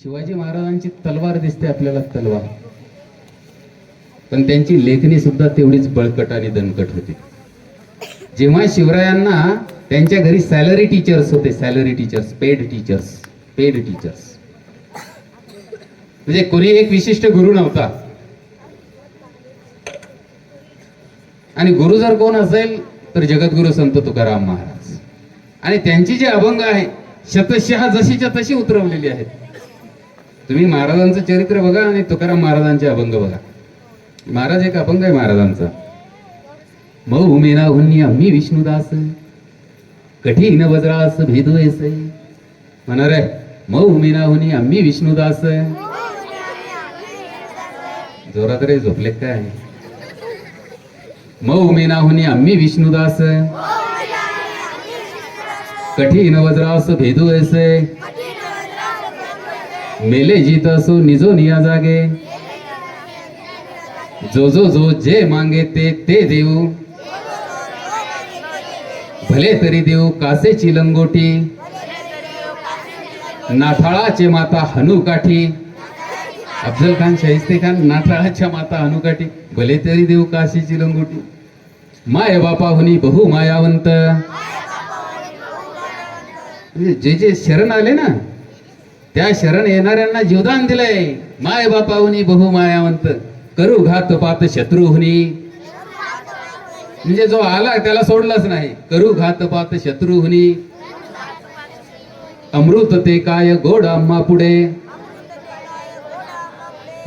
शिवाजी महाराजांची तलवार दिसते आपल्याला तलवार. पण त्यांची लेखणी सुद्धा तेवढीच बळकट आणि दणकट होती. जेव्हा शिवरायांना त्यांच्या घरी सॅलरी टीचर्स होते salary teachers paid teachers paid teachers म्हणजे कोणी एक विशिष्ट गुरु नव्हता. आणि गुरु जर कोण असेल तर जगद्गुरु संत तुकाराम महाराज. आणि त्यांची जे अभंग आहे शतशहा जशीच्या तशी उतरवलेली आहेत. तुम्ही महाराजांचं चरित्र बघा आणि तुकाराम महाराजांचे अभंग बघा. महाराज एक अभंग आहे महाराजांचा. मऊ मेना हुन्नी आम्ही विष्णुदास कठीण वज्रास भेदो ऐसे म्हणा रे मऊ मेना हुनी आम्ही विष्णुदास. जोरात रे झोपले काय? मऊ मेना हुनी आम्ही विष्णुदास कठीण वज्रास भेदू ऐसे मेले जीत असो निजो निया जागे। जो जो जो जे मागे ते ते देऊ। भले तरी देऊ कासेची लंगोटी। नाथाळाचे माता हनुकाठी अफजल खान शाहिस्ते खान नाथाळाच्या माता हनुकाठी भले तरी देऊ काशीची लंगोटी। माय बापा हुनी बहु मायावंत। जे जे शरण आले ना त्या शरण येणाऱ्यांना जीवदान दिलंय. माय बापाहुनी बहु मायावंत. करू घात पात शत्रुहुनी म्हणजे जो आला त्याला सोडलाच नाही. करू घात पात शत्रुहुनी अमृत ते काय गोड आम्हा पुढे.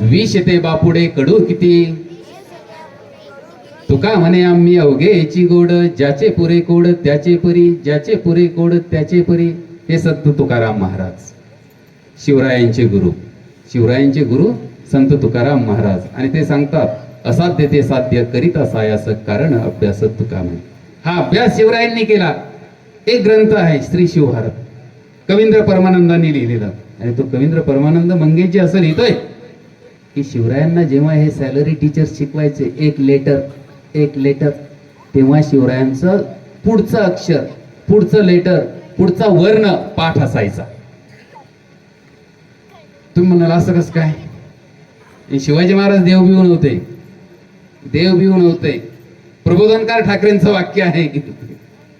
विष ते बापुडे कडू किती. तुका म्हणे आम्ही अवघे याची गोड ज्याचे पुरे कोड त्याचे परी ज्याचे पुरे कोड त्याचे परी. हे संत तुकाराम महाराज. शिवरायांचे गुरु. शिवरायांचे गुरु संत तुकाराम महाराज. आणि ते सांगतात असाध्य ते साध्य करीत सायास कारण अभ्यास तुका म्हणे हा अभ्यास शिवरायांनी केला. एक ग्रंथ आहे श्री शिवभारत. कवींद्र परमानंदांनी लिहिलेला. आणि तो कवींद्र परमानंद मंगेजी असं लिहितोय की शिवरायांना जेव्हा हे सॅलरी टीचर शिकवायचे एक लेटर एक लेटर तेव्हा शिवरायांचं पुढचं अक्षर पुढचं लेटर पुढचा वर्ण पाठ असायचा. तुम्ही म्हणाल असं कसं काय? शिवाजी महाराज देव बिऊ नव्हते देव बिऊ नव्हते प्रबोधनकार ठाकरेंचं वाक्य आहे की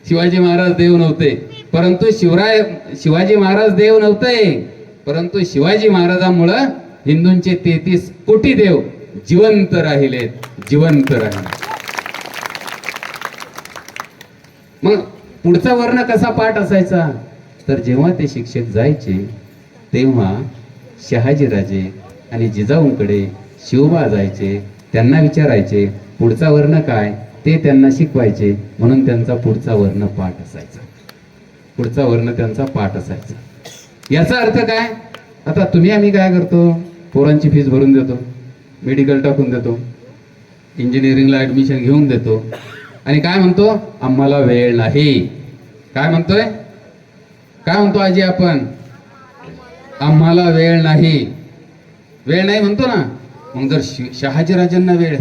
शिवाजी महाराज देव नव्हते. परंतु शिवराय शिवाजी महाराज देव नव्हते. परंतु शिवाजी महाराजांमुळं हिंदूंचे तेहतीस कोटी देव जिवंत राहिलेत जिवंत राहिले. मग पुढचा वर्ण कसा पाठ असायचा? तर जेव्हा ते शिक्षक जायचे तेव्हा शहाजीराजे आणि जिजाऊंकडे शिवबा जायचे त्यांना विचारायचे पुढचा वर्ण काय? ते त्यांना शिकवायचे म्हणून त्यांचा पुढचा वर्ण पाठ असायचा. पुढचा वर्ण त्यांचा पाठ असायचा. याचा अर्थ काय? आता तुम्ही आम्ही काय करतो? पोरांची फीस भरून देतो मेडिकल टाकून देतो इंजिनिअरिंगला ऍडमिशन घेऊन देतो. आणि काय म्हणतो? आम्हाला वेळ नाही. काय म्हणतोय? काय म्हणतो आजी आपण? आम्हाला वेळ नाही. वेळ नाही म्हणतो ना. मग जर शहाजी शहाजीराजांना वेळ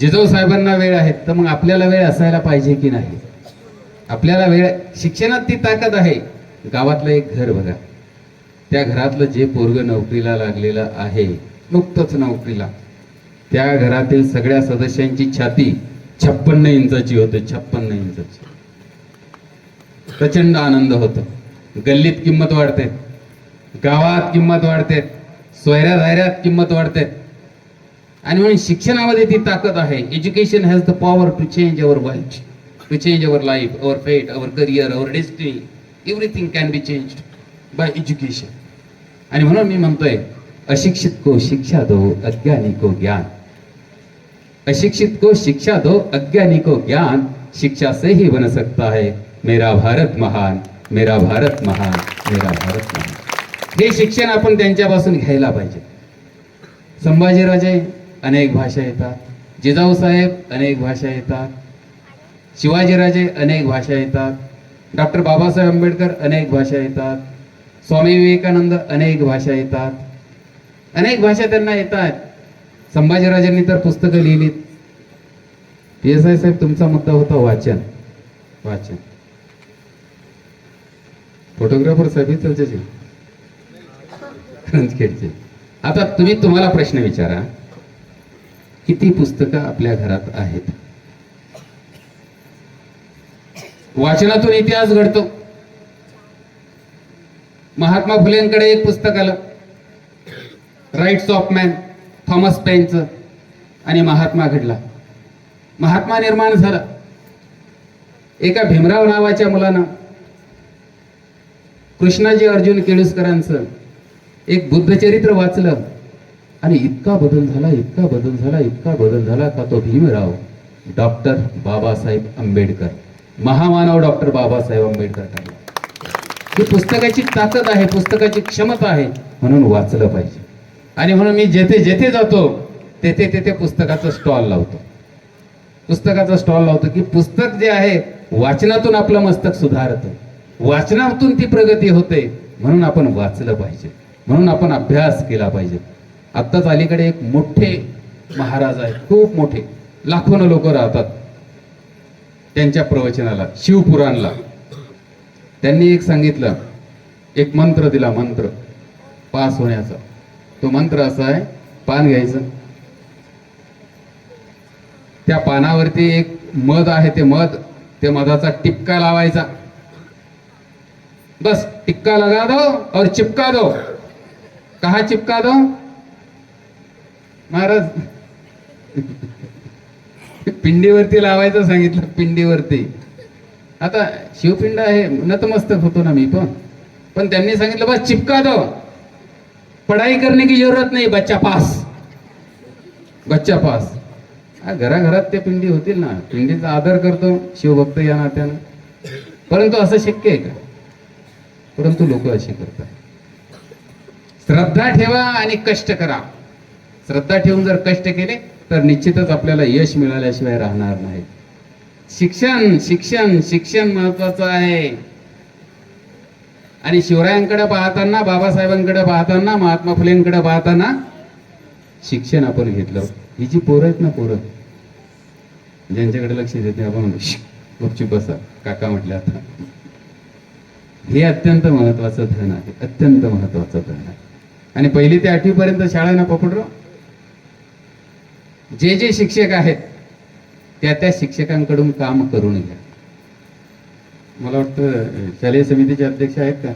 जिजाऊ साहेबांना वेळ आहे तर मग आपल्याला वेळ असायला पाहिजे की नाही? आपल्याला वेळ शिक्षणात ती ताकद आहे. गावातलं एक घर बघा. त्या घरातलं जे पोरग नोकरीला लागलेलं आहे नुकतंच नोकरीला. त्या घरातील सगळ्या सदस्यांची छाती छप्पन्न इंचाची होते छप्पन्न इंचाची. प्रचंड आनंद होतो. गल्लीत किंमत वाढते. गावात किंमत वाढते. सोयऱ्या दायऱ्यात किंमत वाढते. आणि म्हणून शिक्षणामध्ये ती ताकद आहे. Education has the power to change our world to change our life our fate our career our destiny everything can be change by education आणि म्हणून मी म्हणतोय, अशिक्षित को शिक्षा दो, अज्ञानी को ज्ञान. अशिक्षित को शिक्षा दो, अज्ञानी को ज्ञान शिक्षा से ही बन सकता है मेरा भारत महान. मेरा भारत महान मेरा भारत महान. हे शिक्षण आपण त्यांच्यापासून घ्यायला पाहिजे. संभाजीराजे अनेक भाषा येतात. जिजाऊ साहेब अनेक भाषा येतात. शिवाजीराजे अनेक भाषा येतात. डॉक्टर बाबासाहेब आंबेडकर अनेक भाषा येतात. स्वामी विवेकानंद अनेक भाषा येतात. अनेक भाषा त्यांना येतात. संभाजीराजांनी तर पुस्तकं लिहिलीत. पी एस आय साहेब तुमचा मुद्दा होता वाचन. वाचन. फोटोग्राफर साहेब चर्चेचे खेडचे आता तुम्ही तुम्हाला प्रश्न विचारा. किती पुस्तकं आपल्या घरात आहेत? वाचनातून इतिहास घडतो. महात्मा फुलेंकडे एक पुस्तक आलं. राईट्स ऑफ मॅन थॉमस पेनचं आणि महात्मा घडला. महात्मा निर्माण झाला. एका भीमराव नावाच्या मुलानं कृष्णाजी अर्जुन केळुसकरांचं एक बुद्धचरित्र वाचलं. आणि इतका बदल झाला इतका बदल झाला इतका बदल झाला का तो भीमराव? डॉक्टर बाबासाहेब आंबेडकर. महामानव डॉक्टर बाबासाहेब आंबेडकर. ठरला ही पुस्तकाची ताकद आहे पुस्तकाची क्षमता आहे म्हणून वाचलं पाहिजे. आणि म्हणून मी जेथे जेथे जातो तेथे तेथे पुस्तकाचं स्टॉल लावतो. पुस्तकाचा स्टॉल लावतो की पुस्तक जे आहे वाचनातून आपलं मस्तक सुधारतं. वाचनातून ती प्रगती होते. म्हणून आपण वाचलं पाहिजे. म्हणून आपण अभ्यास केला पाहिजे. आत्ताच अलीकडे एक मोठे महाराज आहेत. खूप मोठे. लाखोनं लोक राहतात. त्यांच्या प्रवचनाला शिवपुराणला. त्यांनी एक सांगितलं. एक मंत्र दिला मंत्र. पास होण्याचा. तो मंत्र असा आहे पान घ्यायचं. त्या पानावरती एक मध आहे ते मध. ते मधाचा टिपका लावायचा. बस टिक्का लगा दो और चिपका दो। कहा चिपका दो? महाराज पिंडीवरती लावायचं सांगितलं पिंडीवरती. आता शिवपिंड आहे नतमस्तक होतो ना मी पण. पण त्यांनी सांगितलं बस चिपका दो. पढ़ाई करने की जरूरत नाही बच्चा पास. बच्चा पास. घराघरात ते पिंडी होतील ना. पिंडीचा आदर करतो शिवभक्त या नात्यानं. परंतु असं शक्य आहे का? परंतु लोक असे करतात. श्रद्धा ठेवा आणि कष्ट करा. श्रद्धा ठेवून जर कष्ट केले तर निश्चितच आपल्याला यश मिळाल्याशिवाय राहणार नाही. शिक्षण शिक्षण शिक्षण महत्वाचं आहे. आणि शिवरायांकडे पाहताना बाबासाहेबांकडे पाहताना महात्मा फुलेंकडे पाहताना शिक्षण आपण घेतलं. ही जी पोरं आहेत ना पोरं? ज्यांच्याकडे लक्ष देत नाही आपण म्हणतो, गुपचूप बसा. काका म्हटल्या आता. हे अत्यंत महत्वाचं धन आहे. अत्यंत महत्वाचं धन आहे. आणि पहिली ते आठवीपर्यंत शाळा ना पकडरो जे जे शिक्षक आहेत त्या त्या शिक्षकांकडून काम करून घ्या. मला वाटतं शालेय समितीचे अध्यक्ष आहेत का?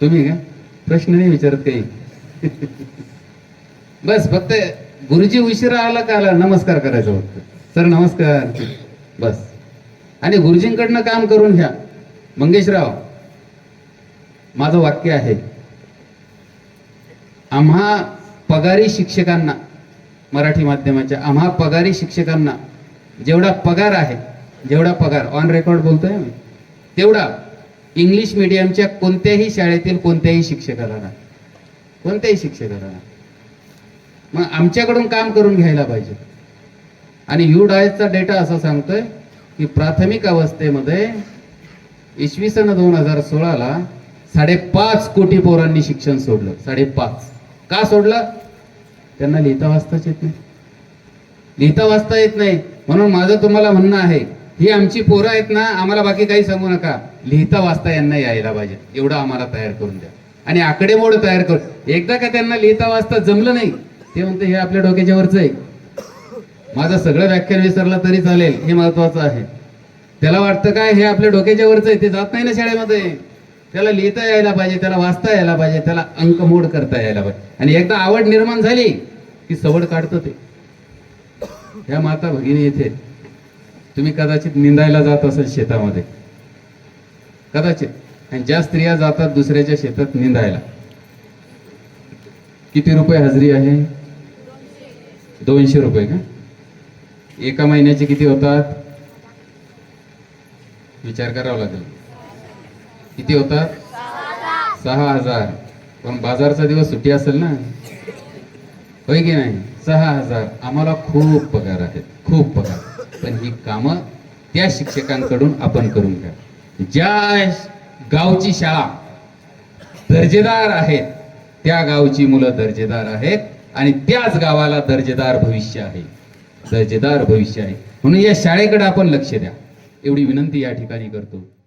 तुम्ही का? प्रश्न नाही विचारत काही? बस फक्त गुरुजी उशिरा आला का आला? नमस्कार करायचा फक्त. सर नमस्कार. बस. आणि गुरुजींकडनं काम करून घ्या. मंगेशराव माझं वाक्य आहे. आम्हा पगारी शिक्षकांना मराठी माध्यमाच्या आम्हा पगारी शिक्षकांना जेवढा पगार आहे जेवढा पगार ऑन रेकॉर्ड बोलतोय मी तेवढा इंग्लिश मीडियमच्या कोणत्याही शाळेतील कोणत्याही शिक्षकाला ना कोणत्याही शिक्षकाला. ना मग आमच्याकडून काम करून घ्यायला पाहिजे. आणि यू डायसचा डेटा असा सांगतोय की प्राथमिक अवस्थेमध्ये इसवी सन दोन हजार सोळाला साडेपाच कोटी पोरांनी शिक्षण सोडलं. साडेपाच. का सोडलं? त्यांना लिहिता वाचताच येत नाही. लिहिता वाचता येत नाही. म्हणून माझं तुम्हाला म्हणणं आहे ही आमची पोरं आहेत ना आम्हाला बाकी काही सांगू नका. लिहिता वाचता यांना यायला पाहिजे. एवढं आम्हाला तयार करून द्या. आणि आकडेमोड तयार करून. एकदा का त्यांना लिहिता वाचता जमलं नाही ते म्हणते हे आपल्या डोक्याच्या वरचं आहे. माझं सगळं व्याख्यान विसरलं तरी चालेल हे महत्वाचं आहे. त्याला वाटतं काय हे आपल्या डोक्याच्या वरचं आहे ते जात नाही ना शाळेमध्ये. त्याला लिहिता यायला पाहिजे त्याला वाचता यायला पाहिजे त्याला अंक मोड करता यायला पाहिजे. आणि एकदा आवड निर्माण झाली की सवड काढतं ते. ह्या माता भगिनी येथे तुम्ही कदाचित निंदायला जात असाल शेतामध्ये. कदाचित. आणि ज्या स्त्रिया जातात दुसऱ्याच्या शेतात निंदायला. किती रुपये हजरी आहे? दोनशे रुपये का? एका महिन्याचे किती होतात? विचार करावा लागेल. किती होतात? सहा हजार. पण बाजारचा दिवस सुट्टी असेल ना? होय की नाही? सहा हजार. आम्हाला खूप पगार आहेत. खूप पगार. पण ही कामं त्या शिक्षकांकडून आपण करून घ्या. ज्या गावची शाळा दर्जेदार आहेत त्या गावची मुलं दर्जेदार आहेत आणि त्याच गावाला दर्जेदार भविष्य आहे. दर्जेदार भविष्य आहे. म्हणून या शाळेकडे आपण लक्ष द्या. एवढी विनंती या ठिकाणी करतो.